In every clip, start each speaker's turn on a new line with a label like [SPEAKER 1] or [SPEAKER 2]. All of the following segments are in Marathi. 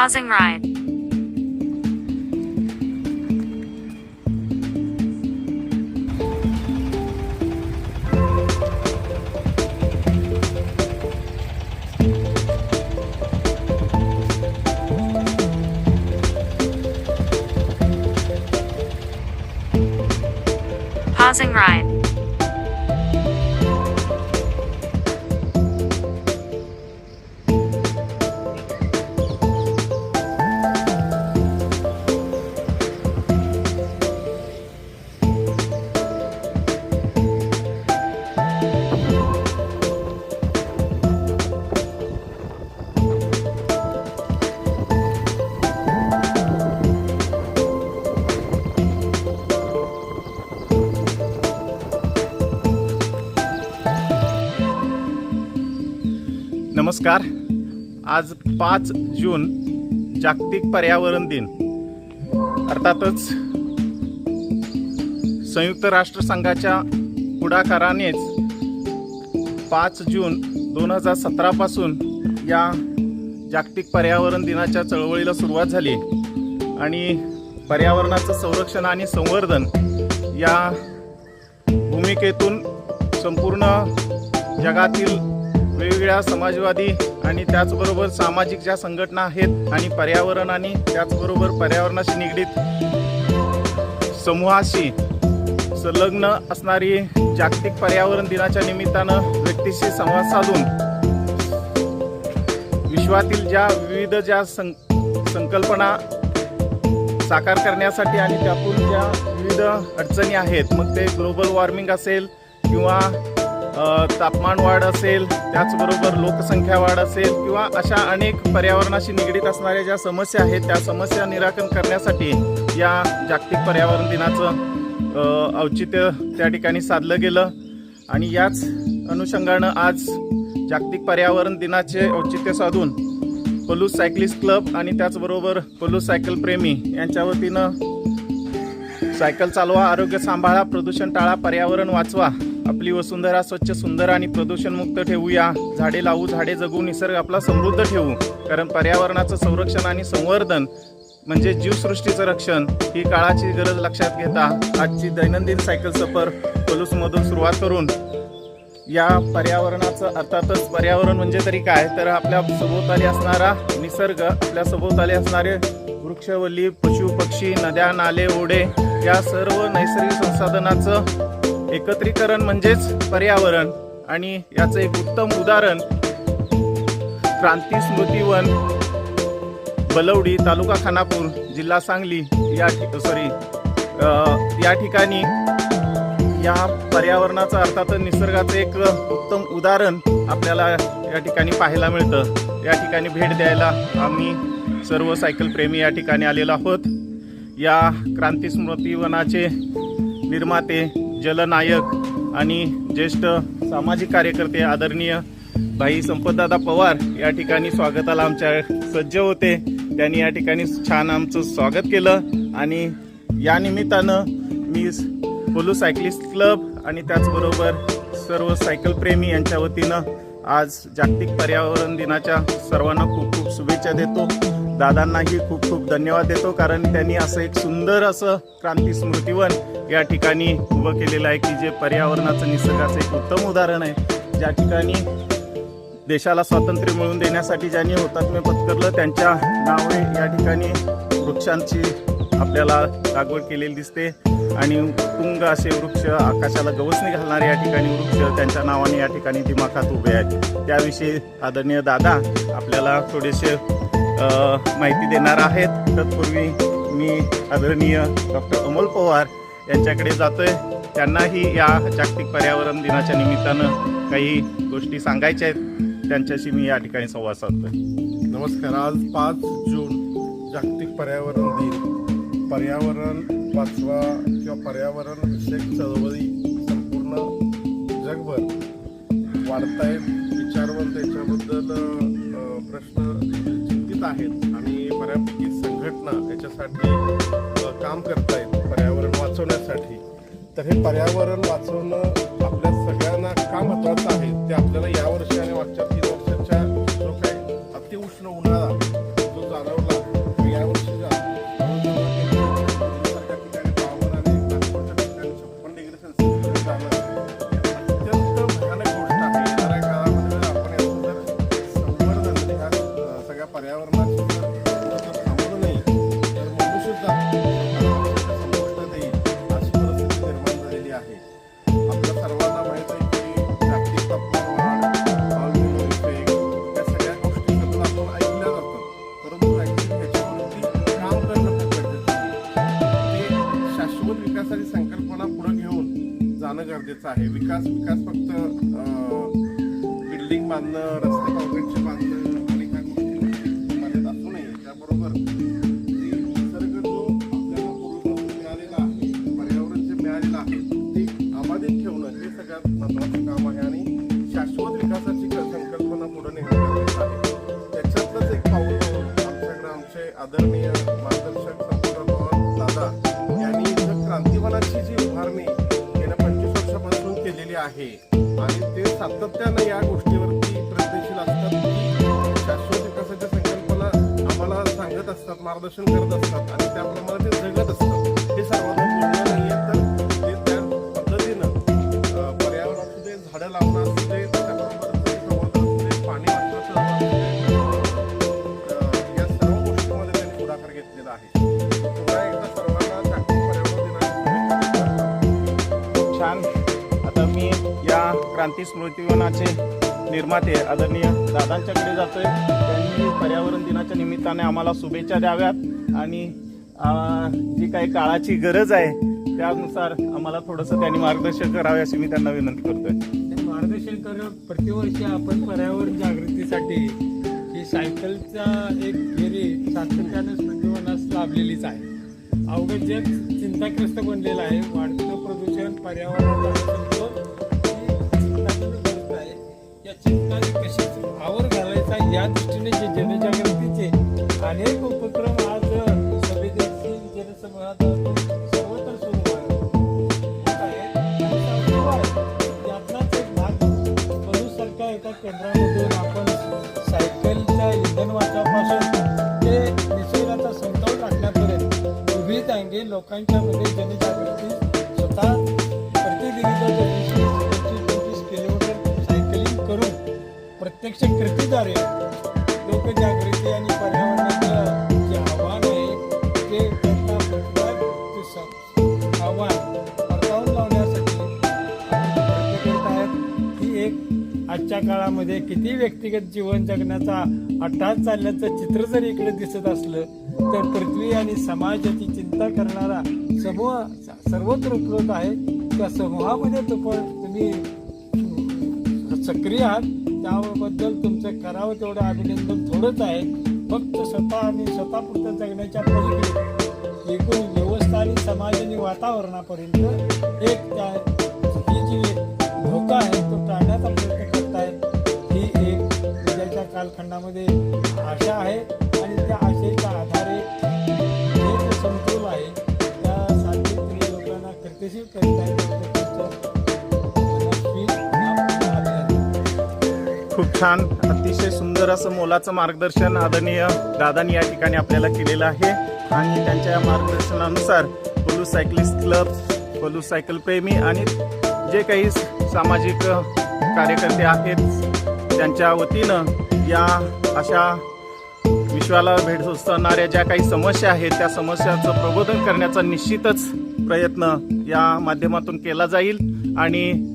[SPEAKER 1] Causing ride.
[SPEAKER 2] नमस्कार. आज पाच जून जागतिक पर्यावरण दिन. अर्थातच संयुक्त राष्ट्रसंघाच्या पुढाकारानेच पाच जून दोन हजार सतरापासून या जागतिक पर्यावरण दिनाच्या चळवळीला सुरुवात झाली. आणि पर्यावरणाचं संरक्षण आणि संवर्धन या भूमिकेतून संपूर्ण जगातील वेगवेगळ्या समाजवादी आणि त्याचबरोबर सामाजिक ज्या संघटना आहेत आणि पर्यावरण आणि त्याचबरोबर पर्यावरणाशी निगडीत समूहाशी संलग्न असणारी जागतिक पर्यावरण दिनाच्या निमित्तानं व्यक्तीशी संवाद साधून विश्वातील ज्या विविध ज्या सं संकल्पना साकार करण्यासाठी आणि त्यातून ज्या विविध अडचणी आहेत मग ते ग्लोबल वॉर्मिंग असेल किंवा तापमान वाढ असेल त्याचबरोबर लोकसंख्या वाढ असेल किंवा अशा अनेक पर्यावरणाशी निगडीत असणाऱ्या ज्या समस्या आहेत त्या समस्या निराकरण करण्यासाठी या जागतिक पर्यावरण दिनाचं औचित्य त्या ठिकाणी साधलं गेलं. आणि याच अनुषंगानं आज जागतिक पर्यावरण दिनाचे औचित्य साधून पलूस सायकलिस्ट क्लब आणि त्याचबरोबर पलूस सायकल प्रेमी यांच्या वतीनं सायकल चालवा आरोग्य सांभाळा प्रदूषण टाळा पर्यावरण वाचवा आपली वसुंधरा स्वच्छ सुंदर आणि प्रदूषणमुक्त ठेवूया. झाडे लावू झाडे जगू निसर्ग आपला समृद्ध ठेवू. कारण पर्यावरणाचं संरक्षण आणि संवर्धन म्हणजे जीवसृष्टीचं रक्षण ही काळाची गरज लक्षात घेता. आजची दैनंदिन सायकल सफर पलूसमधून सुरुवात करून या पर्यावरणाचं अर्थातच पर्यावरण म्हणजे तरी काय? तर आपल्या सभोवताली असणारा निसर्ग आपल्या सभोवताली असणारे वृक्षवल्ली पशु पक्षी नद्या नाले ओढे या सर्व नैसर्गिक संसाधनाचं एकत्रीकरण म्हणजेच पर्यावरण. आणि याचं एक उत्तम उदाहरण क्रांती स्मृतीवन बलवडी तालुका खानापूर जिल्हा सांगली या सॉरी या ठिकाणी या पर्यावरणाचं अर्थात निसर्गाचं एक उत्तम उदाहरण आपल्याला या ठिकाणी पाहायला मिळतं. या ठिकाणी भेट द्यायला आम्ही सर्व सायकलप्रेमी या ठिकाणी आलेलो आहोत. या क्रांती स्मृतीवनाचे निर्माते जलनायक आणि ज्येष्ठ सामाजिक कार्यकर्ते आदरणीय भाई संपतदादा पवार या ठिकाणी स्वागताला आमच्या सज्ज होते. त्यांनी या ठिकाणी छान आमचं स्वागत केलं आणि या निमित्तानं मी पोलो सायकलिस्ट क्लब आणि त्याचबरोबर सर्व सायकलप्रेमी यांच्या वतीनं आज जागतिक पर्यावरण दिनाच्या सर्वांना खूप खूप शुभेच्छा देतो. दादांनाही खूप खूप धन्यवाद देतो कारण त्यांनी असं एक सुंदर असं क्रांती स्मृतिवन या ठिकाणी उभं केलेलं आहे की जे पर्यावरणाचं निसर्गाचं एक उत्तम उदाहरण आहे. ज्या ठिकाणी देशाला स्वातंत्र्य मिळवून देण्यासाठी ज्यांनी हुतात्म्य पत्करलं त्यांच्या नावे या ठिकाणी वृक्षांची आपल्याला लागवड केलेली दिसते. आणि तुंग असे वृक्ष आकाशाला गवसणी घालणारे या ठिकाणी वृक्ष त्यांच्या नावाने या ठिकाणी दिमाखात उभे आहेत. त्याविषयी आदरणीय दादा आपल्याला थोडेसे माहिती देणार आहेत. तत्पूर्वी मी आदरणीय डॉक्टर अमोल पवार यांच्याकडे जातो आहे त्यांनाही या जागतिक पर्यावरण दिनाच्या निमित्तानं काही गोष्टी सांगायच्या आहेत. त्यांच्याशी मी या ठिकाणी संवाद साधतोय.
[SPEAKER 3] नमस्कार. आज पाच जून जागतिक पर्यावरण दिन. पर्यावरण वाचवा किंवा पर्यावरण विषयक चळवळी संपूर्ण जगभर वाढतायत. विचारवंत याच्याबद्दल प्रश्न चिंतित आहेत आणि बऱ्यापैकी संघटना याच्यासाठी काम काम करतायत पर्यावरण वाचवण्यासाठी. तर हे पर्यावरण वाचवणं आपल्या सगळ्यांना का महत्त्वाचं आहे ते आपल्याला यावर्षी आणि मागच्या आहे. विकास विकास फक्त बिल्डिंग बांधणं रस्ते कॉन्क्रीटचे बांधणं आणि काय गोष्टी असू नये. त्याबरोबर निसर्ग जो आपल्याला पूर्वीपासून मिळालेला आहे पर्यावरण जे मिळालेलं आहे सातत्यानं या गोष्टीवरती प्रयत्नशील असतात. शाश्वत विकासाच्या संकल्पना आम्हाला सांगत असतात मार्गदर्शन करत असतात आणि त्याप्रमाणे ते जगत असतात.
[SPEAKER 2] निर्माते आदरणीय दादांच्याकडे जातोय. त्यांनी पर्यावरण दिनाच्या निमित्ताने आम्हाला शुभेच्छा द्याव्यात. आणि जी काही काळाची गरज आहे त्यानुसार आम्हाला थोडंसं त्यांनी मार्गदर्शन करावे अशी मी त्यांना विनंती करतोय.
[SPEAKER 1] मार्गदर्शन कर प्रतिवर्षी आपण पर्यावरण जागृतीसाठी ही सायकलचा एक फेरी सातत्याने स्मृतिवनास लाभलेलीच आहे. अवघड जग चिंताग्रस्त बनलेलं आहे. वाढतं प्रदूषण पर्यावरण या चिंताने कशी आवर घालायचा या दृष्टीने जे जनजागृतीचे अनेक उपक्रम आज संवेदनशील जनसमूहात सर्वत्र सुरू आहे यातलाच एक भाग सारख्या एका केंद्रामधून आपण सायकलच्या इंधन वाचापासून ते निसर्गाचा समतोल राखण्यापर्यंत विविध अंगी लोकांच्या मध्ये जनजागृती प्रत्यक्ष कृतीद्वारे लोकजागृती आणि पर्यावरणाचं जे आव्हान आहे ते त्यांना पटवत आव्हान परतावून लावण्यासाठी प्रयत्न आहेत ही एक आजच्या काळामध्ये किती व्यक्तिगत जीवन जगण्याचा अट्टास चालल्याचं चित्र जर इकडे दिसत असलं तर पृथ्वी आणि समाजाची चिंता करणारा समूह सर्वत्र उपलब्ध आहे. त्या समूहामध्ये तो पण तुम्ही सक्रिय आहात. त्याबद्दल तुमचं करावं तेवढं अभिनंदन थोडंच आहे. फक्त स्वतः आणि स्वतःपुरतं जगण्याच्या पलीकडे एकूण व्यवस्था आणि समाज आणि वातावरणापर्यंत एक त्या ही जी धोका आहे तो टाळण्याचा प्रयत्न करताय ही एक उद्याच्या कालखंडामध्ये आशा आहे आणि त्या आशेच्या आधारे हे समतोल आहे. त्यासाठी तुम्ही लोकांना कर्तशील करीत आहे
[SPEAKER 2] छान अतिशय सुंदर असं मोलाचं मार्गदर्शन आदरणीय दादानी या ठिकाणी आपल्याला केलेलं आहे. आणि त्यांच्या या मार्गदर्शनानुसार Palu cyclist club Palu cycle प्रेमी आणि जे काही सामाजिक कार्यकर्ते आहेत त्यांच्या वतीनं या अशा विश्वाला भेडसावणाऱ्या ज्या काही समस्या आहेत त्या समस्यांचं प्रबोधन करण्याचा निश्चितच प्रयत्न या माध्यमातून केला जाईल. आणि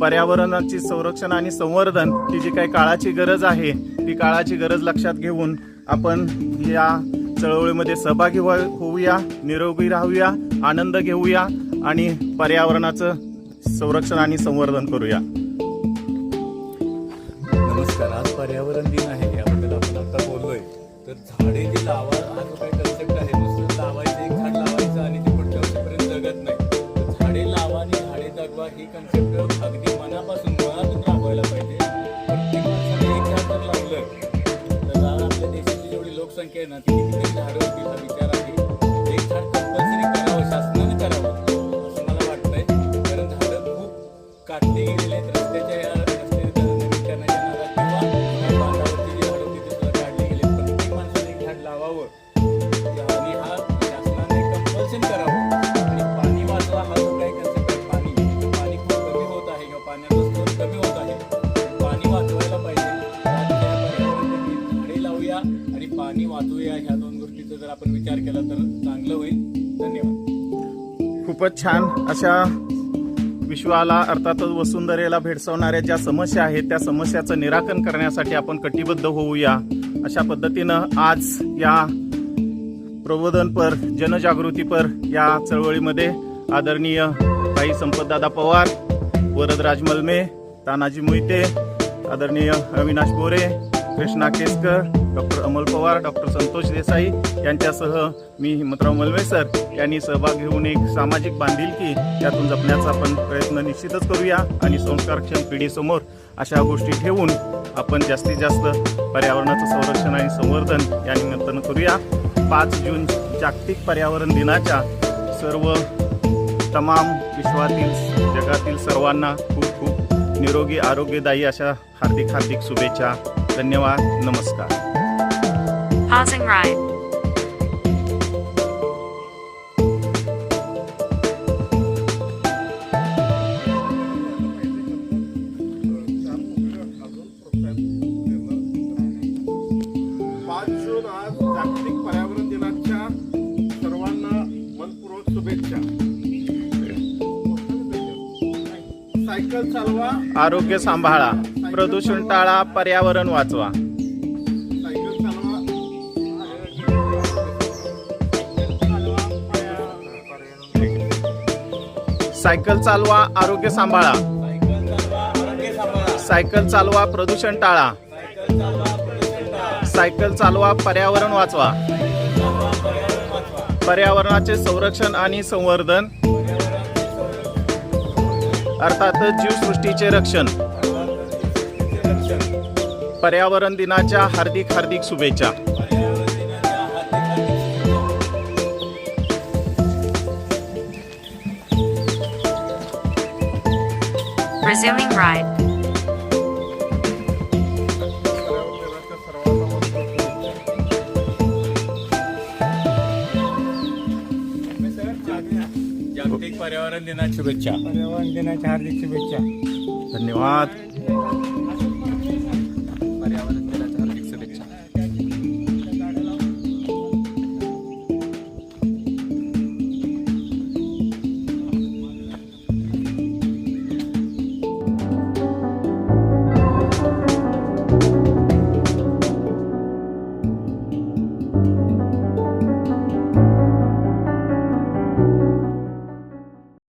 [SPEAKER 2] पर्यावरणाची संरक्षण आणि संवर्धन ही जी काही काळाची गरज आहे ती काळाची गरज लक्षात घेऊन आपण या चळवळीमध्ये सहभागी व्हा- होऊया निरोगी राहूया आनंद घेऊया आणि पर्यावरणाचं संरक्षण आणि संवर्धन करूया. छान अशा विश्वाला अर्थातच वसुंधरेला भेडसावणाऱ्या ज्या समस्या आहेत त्या समस्याचं निराकरण करण्यासाठी आपण कटिबद्ध होऊया. अशा पद्धतीनं आज या प्रबोधनपर जनजागृतीपर या चळवळीमध्ये आदरणीय भाई संपतदादा पवार वरदराज मलमे तानाजी मोहिते आदरणीय अविनाश बोरे कृष्णा केसकर डॉक्टर अमोल पवार डॉक्टर संतोष देसाई यांच्यासह मी हिमतराव मलवेसर यांनी सहभाग घेऊन एक सामाजिक बांधिलकी यातून जपण्याचा आपण प्रयत्न निश्चितच करूया आणि संस्कारक्षम पिढीसमोर अशा गोष्टी ठेवून आपण जास्तीत जास्त पर्यावरणाचं संरक्षण आणि संवर्धन या निमित्तानं करूया. पाच जून जागतिक पर्यावरण दिनाच्या सर्व तमाम विश्वातील जगातील सर्वांना खूप खूप निरोगी आरोग्यदायी अशा हार्दिक हार्दिक शुभेच्छा. धन्यवाद नमस्कार.
[SPEAKER 3] शुभेच्छा सायकल चालवा.
[SPEAKER 2] आरोग्य सांभाळा. प्रदूषण टाळा पर्यावरण वाचवा.
[SPEAKER 3] सायकल चालवा
[SPEAKER 2] आरोग्य सांभाळा. सायकल चालवा प्रदूषण टाळा. सायकल चालवा पर्यावरण वाचवा. पर्यावरणाचे संरक्षण आणि संवर्धन. अर्थातच जीवसृष्टीचे रक्षण. पर्यावरण दिनाच्या हार्दिक हार्दिक शुभेच्छा.
[SPEAKER 4] Resuming ride.
[SPEAKER 5] जागतिक पर्यावरण दिनाच्या शुभेच्छा.
[SPEAKER 1] पर्यावरण दिनाच्या हार्दिक शुभेच्छा.
[SPEAKER 2] धन्यवाद.